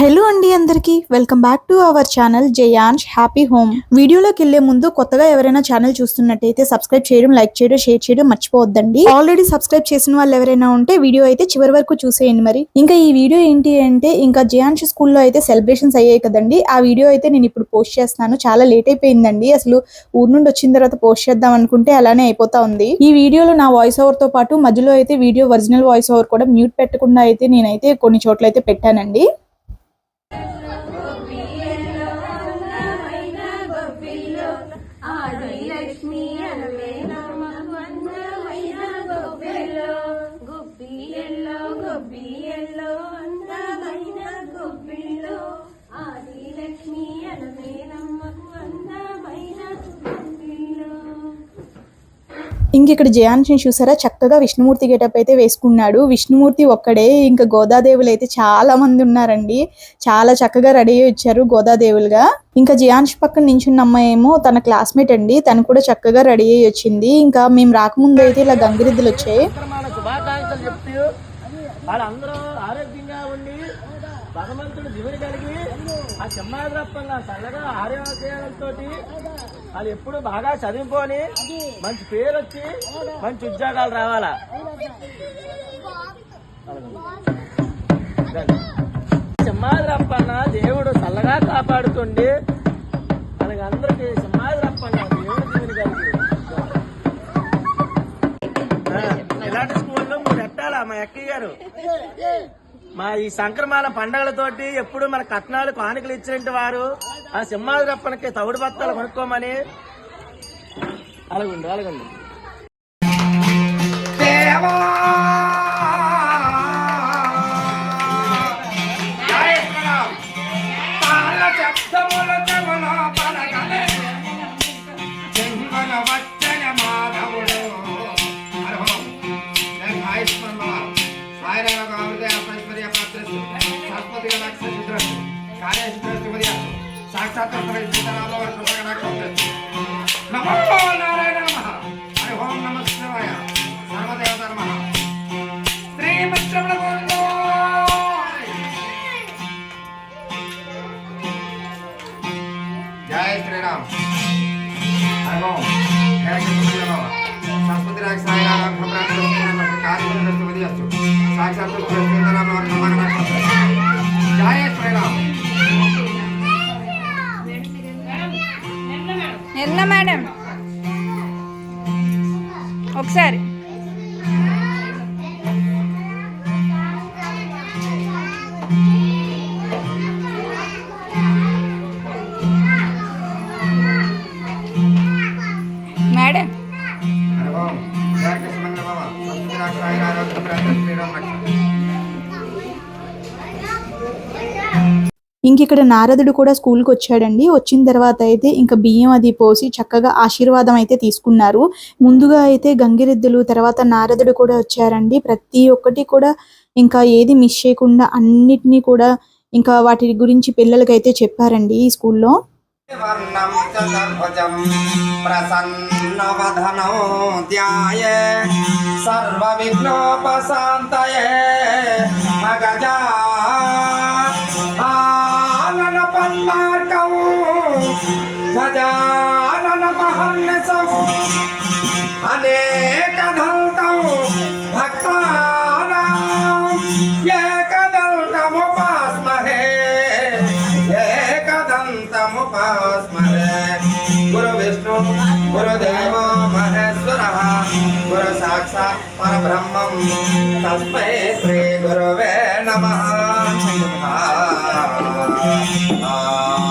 Hello అండి అందరికీ. Welcome back to our channel Jayansh happy home వీడియోలోకి వెళ్ళే ముందు కొత్తగా ఎవరైనా ఛానల్ చూస్తున్నట్టయితే సబ్స్క్రైబ్ చేయడం లైక్ చేయడం షేర్ చేయడం మర్చిపోవద్దండి. ఆల్రెడీ సబ్స్క్రైబ్ చేసిన వాళ్ళు ఎవరైనా ఉంటే వీడియో అయితే చివరి వరకు చూసేయండి మరి. ఇంకా ఈ వీడియో ఏంటి అంటే ఇంకా జయాన్ష్ స్కూల్లో అయితే సెలబ్రేషన్స్ అయ్యాయి కదండి. ఆ వీడియో అయితే నేను ఇప్పుడు పోస్ట్ చేస్తున్నాను. చాలా లేట్ అయిపోయిందండి. అసలు ఊరు నుండి వచ్చిన తర్వాత పోస్ట్ చేద్దాం అనుకుంటే అలానే అయిపోతా ఉంది. ఈ వీడియోలో నా వాయిస్ ఓవర్తో పాటు మధ్యలో అయితే వీడియో ఒరిజినల్ వాయిస్ ఓవర్ కూడా మ్యూట్ పెట్టకుండా అయితే నేనైతే కొన్ని చోట్ల అయితే పెట్టానండి. ఇంక ఇక్కడ జయాన్షిని చూసారా? చక్కగా విష్ణుమూర్తి గెటప్ అయితే వేసుకున్నాడు. విష్ణుమూర్తి ఒక్కడే ఇంకా గోదాదేవులు అయితే చాలా మంది ఉన్నారండి. చాలా చక్కగా రెడీ అయ్యి వచ్చారు గోదాదేవులుగా. ఇంకా జయాన్ష్ పక్కన నించున్న అమ్మాయి ఏమో తన క్లాస్మేట్ అండి. తను కూడా చక్కగా రెడీ అయ్యి వచ్చింది. ఇంకా మేము రాకముందు అయితే ఇలా గంగిరెద్దులు వచ్చాయి. వాళ్ళందరూ ఆరోగ్యంగా ఉండి భగవంతుడు దివిని కలిగి చెమ్మాద్రప్పంగా చల్లగా ఆరోగ్యాలతో వాళ్ళు ఎప్పుడు బాగా చదువుకొని మంచి పేరు వచ్చి మంచి ఉద్యోగాలు రావాలా? సింహాద్రప్పన్న దేవుడు చల్లగా కాపాడుతుండి. మనకి అందరికి సింహాద్రప్పన్న దేవుడు దివిని కలిగి. ఇలాంటి స్కూల్లో మీరు పెట్టాలా మా అక్కయ్య గారు? మా ఈ సంక్రమాల పండగలతోటి ఎప్పుడు మన కట్నాలు కానుకలు ఇచ్చినట్టు వారు ఆ సింహాద్రప్పనకి తవుడు బత్తాలు కొనుక్కోమని. అలాగుండు అలాగుండు. నమో నారాయణ నమ. హరి ఓం నమ శివాయ. సర్వదేవత నమ. శ్రీమిత్రముల గోవిందో ఇంక ఇక్కడ నారదుడు కూడా స్కూల్కి వచ్చాడండి వచ్చిన తర్వాత అయితే ఇంకా బియ్యం అది పోసి చక్కగా ఆశీర్వాదం అయితే తీసుకున్నారు ముందుగా అయితే గంగిరెద్దులు తర్వాత నారదుడు కూడా వచ్చారండి ప్రతి ఒక్కటి కూడా ఇంకా ఏది మిస్ చేయకుండా అన్నిటినీ కూడా ఇంకా వాటి గురించి పిల్లలకైతే చెప్పారండి ఈ స్కూల్లో वर्णं चतुर्भुजं प्रसन्नवधनौ ध्याय सर्वविघ्नोपशान्तये अगजा आननपन्मार्कौ गजाननमहर्निशौ अनेकदन्तौ भक्तानां एकदन्तमुपास्महे एकदन्तमुपास्महे गुरु विष्णु गुरुदेव महेश्वरः गुरु साक्षात् परब्रह्मं तस्मै श्री गुरवे नमः Uh...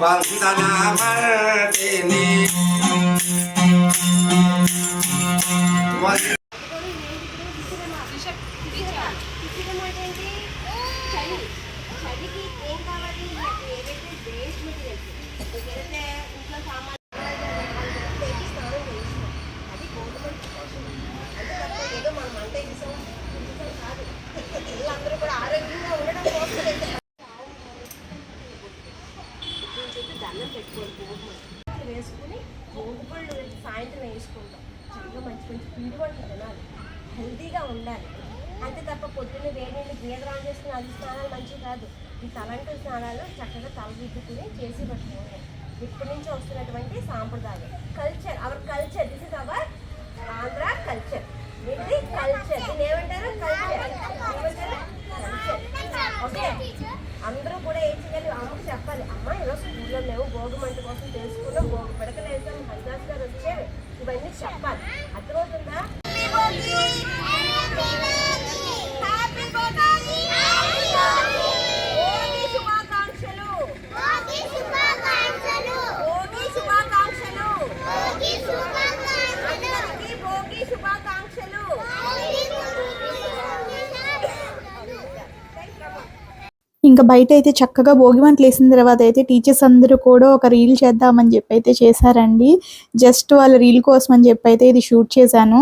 వందనమర్దిని మొదటి చలికి ఏం కావాలి ఏదైతే వేస్ట్ మెటీరియల్స్ ఏదైతే ఇంట్లో సామాన్లు పెట్టి స్నానం చేయిస్తాం అది గవర్నమెంట్ కోసం అంతే తప్ప ఏదో మనం వంట చేసాం చేసాం కాదు పిల్లలందరూ కూడా ఆరోగ్యంగా ఉండడం కోసం చేస్తాం. నేను చెప్పి దండం పెట్టుకోవాలి గోధుమలు వేసుకుని గోధుమలు సాయంత్రం వేసుకుంటాం చక్కగా మంచి మంచి పిండి వంటలు తినాలి హెల్తీగా ఉండాలి అంతే తప్ప పొద్దున్నే వేడిని నీళ్ళు చేసుకుని అది స్నానాలు మంచివి కాదు. ఈ తలంటు స్నానాలు చక్కగా తలదిద్దుకుని చేసి పట్టుకోవాలి. ఇప్పటి నుంచి వస్తున్నటువంటి సాంప్రదాయం. Culture our culture this is our Andhra culture ఇది కల్చర్ దీని ఏమంటారు? కల్చర్ కల్చర్ ఓకే అందరూ కూడా ఏం చేయాలి? అమ్మకి చెప్పాలి. అమ్మ ఈరోజు స్కూల్లో మేము భోగి మంట కోసం తెలుసుకున్నాం. భోగి పిడకలు వేసాం హరిదాస్ గారు వచ్చారు. ఇవన్నీ చెప్పాలి. అర్థమవుతుందా భోగి శుభాకాంక్షలు భోగి శుభాకాంక్షలు అందరికీ భోగి శుభాకాంక్షలు ఇంకా బయట అయితే చక్కగా భోగి మంటలు వేసిన తర్వాత అయితే టీచర్స్ అందరూ కూడా ఒక రీల్ చేద్దామని చెప్పి అయితే చేశారండి. జస్ట్ వాళ్ళ రీల్ కోసం అని చెప్పి అయితే ఇది షూట్ చేశాను.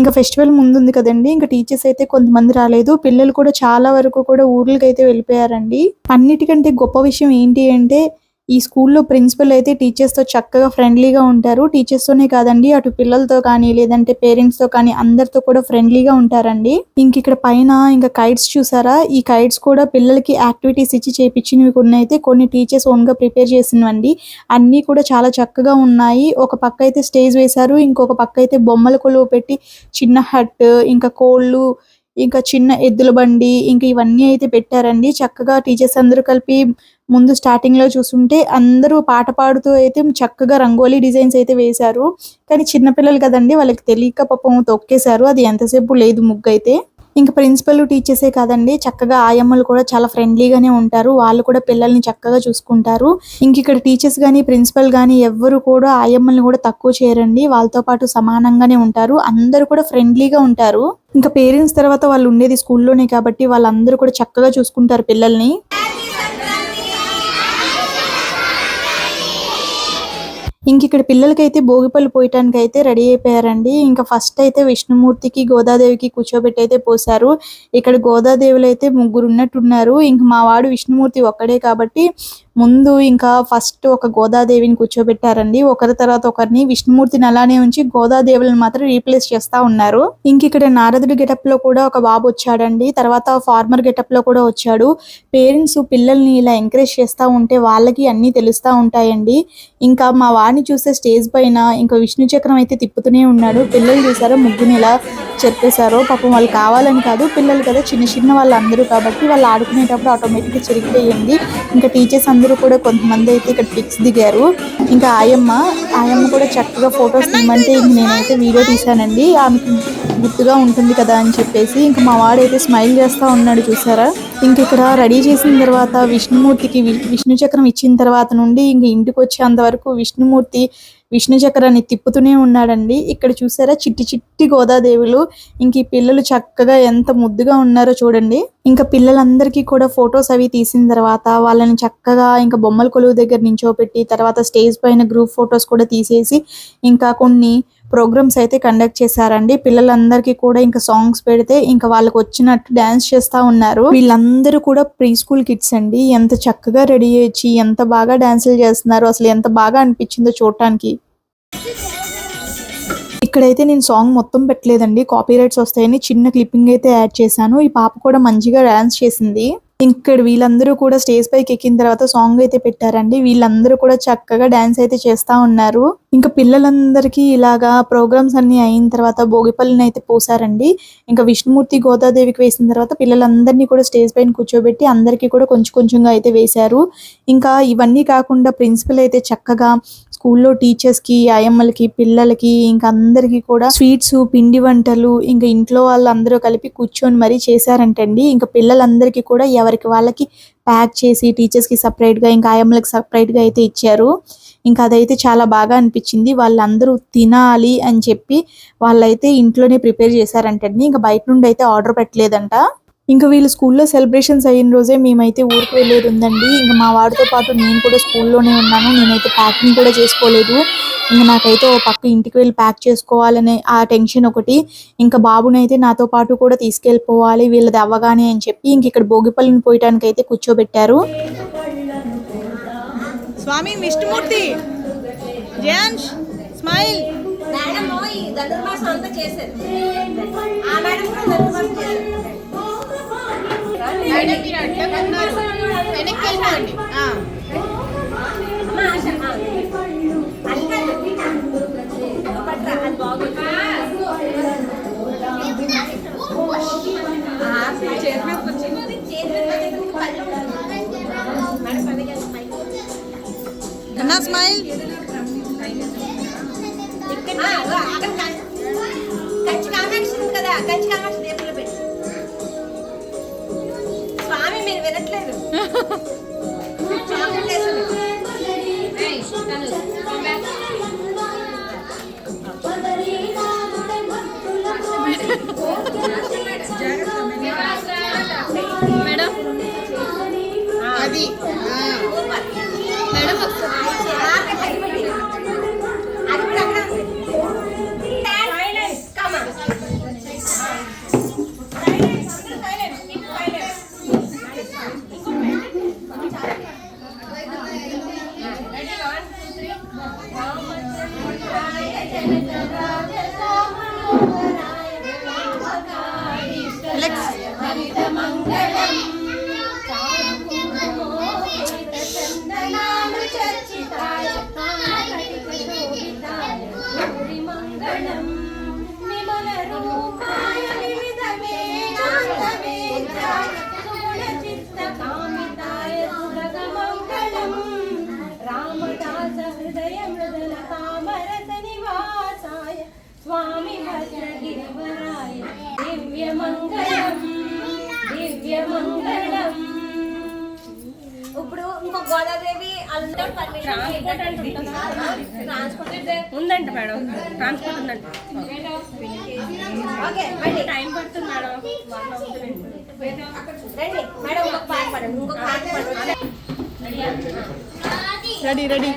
ఇంకా ఫెస్టివల్ ముందు ఉంది కదండి. ఇంకా టీచర్స్ అయితే కొంతమంది రాలేదు. పిల్లలు కూడా చాలా వరకు కూడా ఊర్లకి అయితే వెళ్ళిపోయారండి. అన్నిటికంటే గొప్ప విషయం ఏంటి అంటే ఈ స్కూల్లో ప్రిన్సిపల్ అయితే టీచర్స్తో చక్కగా ఫ్రెండ్లీగా ఉంటారు. టీచర్స్తోనే కాదండి అటు పిల్లలతో కానీ లేదంటే పేరెంట్స్తో కానీ అందరితో కూడా ఫ్రెండ్లీగా ఉంటారండి. ఇంక ఇక్కడ పైన ఇంకా కైట్స్ చూసారా? ఈ కైట్స్ కూడా పిల్లలకి యాక్టివిటీస్ ఇచ్చి చేపించినవి కొన్ని అయితే కొన్ని టీచర్స్ ఓన్గా ప్రిపేర్ చేసినవండి. అన్నీ కూడా చాలా చక్కగా ఉన్నాయి. ఒక పక్క అయితే స్టేజ్ వేశారు ఇంకొక పక్క అయితే బొమ్మల కొలువు పెట్టి చిన్న హట్ ఇంకా కోళ్ళు ఇంకా చిన్న ఎద్దుల బండి ఇంకా ఇవన్నీ అయితే పెట్టారండి. చక్కగా టీచర్స్ అందరూ కలిపి ముందు స్టార్టింగ్లో చూస్తుంటే అందరూ పాట పాడుతూ అయితే చక్కగా రంగోలీ డిజైన్స్ అయితే వేశారు. కానీ చిన్నపిల్లలు కదండి వాళ్ళకి తెలియక పాపం తొక్కేశారు. అది ఎంతసేపు లేదు ముగ్గు అయితే ఇంకా ప్రిన్సిపల్ టీచర్సే కాదండి చక్కగా ఆయమ్మలు కూడా చాలా ఫ్రెండ్లీగానే ఉంటారు. వాళ్ళు కూడా పిల్లల్ని చక్కగా చూసుకుంటారు. ఇంక ఇక్కడ టీచర్స్ కానీ ప్రిన్సిపల్ కానీ ఎవ్వరు కూడా ఆయమ్మల్ని కూడా తక్కువ చేయరండి. వాళ్ళతో పాటు సమానంగానే ఉంటారు. అందరూ కూడా ఫ్రెండ్లీగా ఉంటారు. ఇంకా పేరెంట్స్ తర్వాత వాళ్ళు ఉండేది స్కూల్లోనే కాబట్టి వాళ్ళందరూ కూడా చక్కగా చూసుకుంటారు పిల్లల్ని. ఇంక ఇక్కడ పిల్లలకైతే భోగిపళ్ళు పోయటానికి అయితే రెడీ అయిపోయారండి. ఇంకా ఫస్ట్ అయితే విష్ణుమూర్తికి గోదాదేవికి కూర్చోబెట్టి అయితే పోసారు ఇక్కడ గోదాదేవులు అయితే ముగ్గురు ఉన్నట్టున్నారు ఇంక మా వాడు విష్ణుమూర్తి ఒక్కడే కాబట్టి ముందు ఇంకా ఫస్ట్ ఒక గోదాదేవిని కూర్చోబెట్టారండి. ఒకరి తర్వాత ఒకరిని విష్ణుమూర్తిని అలానే ఉంచి గోదాదేవులను మాత్రం రీప్లేస్ చేస్తా ఉన్నారు. ఇంక ఇక్కడ నారదుడి గెటప్లో కూడా ఒక బాబు వచ్చాడండి. తర్వాత ఫార్మర్ గెటప్లో కూడా వచ్చాడు. పేరెంట్స్ పిల్లల్ని ఇలా ఎంకరేజ్ చేస్తా ఉంటే వాళ్ళకి అన్ని తెలుస్తా ఉంటాయండి. ఇంకా మా వాడిని చూసే స్టేజ్ పైన ఇంకా విష్ణు చక్రం అయితే తిప్పుతూనే ఉన్నాడు. పిల్లలు చూసారో? ముగ్గుని ఇలా చెప్పేశారో. పాపం వాళ్ళు కావాలని కాదు పిల్లలు కదా చిన్న చిన్న వాళ్ళు అందరూ కాబట్టి వాళ్ళు ఆడుకునేటప్పుడు ఆటోమేటిక్గా చిరిగిపోయింది. ఇంకా టీచర్స్ అందరూ కూడా కొంతమంది అయితే ఇక్కడ పిక్స్ దిగారు. ఇంకా ఆయమ్మ ఆయమ్మ కూడా చక్కగా ఫొటోస్ తీయమంటే ఇంక నేనైతే వీడియో తీశానండి. ఆమెకి గుర్తుగా ఉంటుంది కదా అని చెప్పేసి. ఇంకా మా వాడైతే స్మైల్ చేస్తా ఉన్నాడు చూసారా? ఇంక ఇక్కడ రెడీ చేసిన తర్వాత విష్ణుమూర్తికి విష్ణు చక్రం ఇచ్చిన తర్వాత నుండి ఇంక ఇంటికి వచ్చేంత వరకు విష్ణుమూర్తి విష్ణు చక్రాన్ని తిప్పుతూనే ఉన్నాడండి. ఇక్కడ చూసారా? చిట్టి చిట్టి గోదాదేవులు. ఇంక ఈ పిల్లలు చక్కగా ఎంత ముద్దుగా ఉన్నారో చూడండి. ఇంకా పిల్లలందరికీ కూడా ఫొటోస్ అవి తీసిన తర్వాత వాళ్ళని చక్కగా ఇంకా బొమ్మల కొలువు దగ్గర నించోపెట్టి తర్వాత స్టేజ్ పైన గ్రూప్ ఫొటోస్ కూడా తీసేసి ఇంకా కొన్ని ప్రోగ్రామ్స్ అయితే కండక్ట్ చేశారండి. పిల్లలందరికీ కూడా ఇంకా సాంగ్స్ పెడితే ఇంకా వాళ్ళకి వచ్చినట్టు డాన్స్ చేస్తా ఉన్నారు. వీళ్ళందరూ కూడా ప్రీ స్కూల్ కిడ్స్ అండి. ఎంత చక్కగా రెడీ అయ్యి ఎంత బాగా డాన్సులు చేస్తున్నారు అసలు ఎంత బాగా అనిపించిందో చూడటానికి. ఇక్కడైతే నేను సాంగ్ మొత్తం పెట్టలేదండి. కాపీ రైట్స్ వస్తాయని చిన్న క్లిప్పింగ్ అయితే యాడ్ చేశాను. ఈ పాప కూడా మంచిగా డాన్స్ చేసింది. ఇక్కడ వీళ్ళందరూ కూడా స్టేజ్ పైకి ఎక్కిన తర్వాత సాంగ్ అయితే పెట్టారండి. వీళ్ళందరూ కూడా చక్కగా డాన్స్ అయితే చేస్తా ఉన్నారు. ఇంకా పిల్లలందరికీ ఇలాగా ప్రోగ్రామ్స్ అన్ని అయిన తర్వాత భోగిపల్లిని అయితే పోసారండి. ఇంకా విష్ణుమూర్తి గోదాదేవికి వేసిన తర్వాత పిల్లలందరినీ కూడా స్టేజ్ పైన కూర్చోబెట్టి అందరికీ కూడా కొంచెం కొంచెంగా అయితే వేశారు. ఇంకా ఇవన్నీ కాకుండా ప్రిన్సిపల్ అయితే చక్కగా స్కూల్లో టీచర్స్కి అయ్యమ్మలకి పిల్లలకి ఇంకా అందరికి కూడా స్వీట్స్ పిండి వంటలు ఇంకా ఇంట్లో వాళ్ళందరూ కలిపి కూర్చొని మరీ చేశారంటండి. ఇంకా పిల్లలందరికీ కూడా ఎవరికి వాళ్ళకి ప్యాక్ చేసి టీచర్స్కి సపరేట్గా ఇంకా ఆయమ్మలకి సపరేట్గా అయితే ఇచ్చారు. ఇంకా అదైతే చాలా బాగా అనిపించింది. వాళ్ళందరూ తినాలి అని చెప్పి వాళ్ళైతే ఇంట్లోనే ప్రిపేర్ చేశారంటండి. ఇంకా బయట నుండి అయితే ఆర్డర్ పెట్టలేదంట. ఇంకా వీళ్ళు స్కూల్లో సెలబ్రేషన్స్ అయిన రోజే మేమైతే ఊరికి వెళ్ళేది ఉందండి. ఇంకా మా వాడితో పాటు నేను కూడా స్కూల్లోనే ఉన్నాను. నేనైతే ప్యాకింగ్ కూడా చేసుకోలేదు. ఇంకా నాకైతే ఓ పక్క ఇంటికి వెళ్ళి ప్యాక్ చేసుకోవాలనే ఆ టెన్షన్ ఒకటి. ఇంకా బాబునైతే నాతో పాటు కూడా తీసుకెళ్ళిపోవాలి వీళ్ళది అవ్వగానే అని చెప్పి ఇంక ఇక్కడ భోగిపల్లిని పోయటానికి అయితే కూర్చోబెట్టారు. స్వామి విష్ణుమూర్తి! స్మైల్! మేడం ఈ ధనుర్మాసం అంతా చేశారు. ఆ మేడం కూడా అన్నా స్మైల్ ఆ, కామాక్షి కదా కంచి కామాక్షి Thank you. గోదాదేవి ఉందంట మేడం. ట్రాన్స్పోర్ట్ ఉందంట. ఓకే మళ్ళీ టైం పడుతుంది మేడం. రండి. రెడీ రెడీ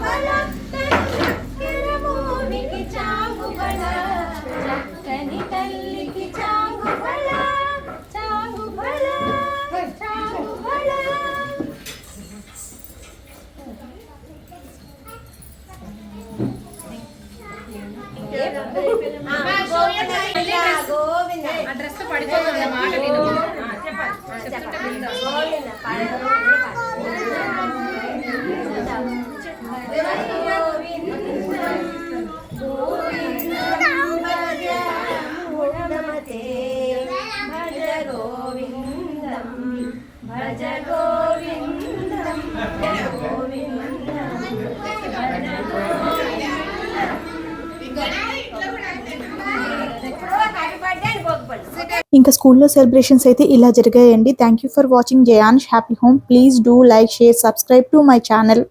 గోవింద ఇంకా స్కూల్లో సెలబ్రేషన్స్ అయితే ఇలా జరిగాయండి. Thank you for watching Jayansh happy home please do like share subscribe to my channel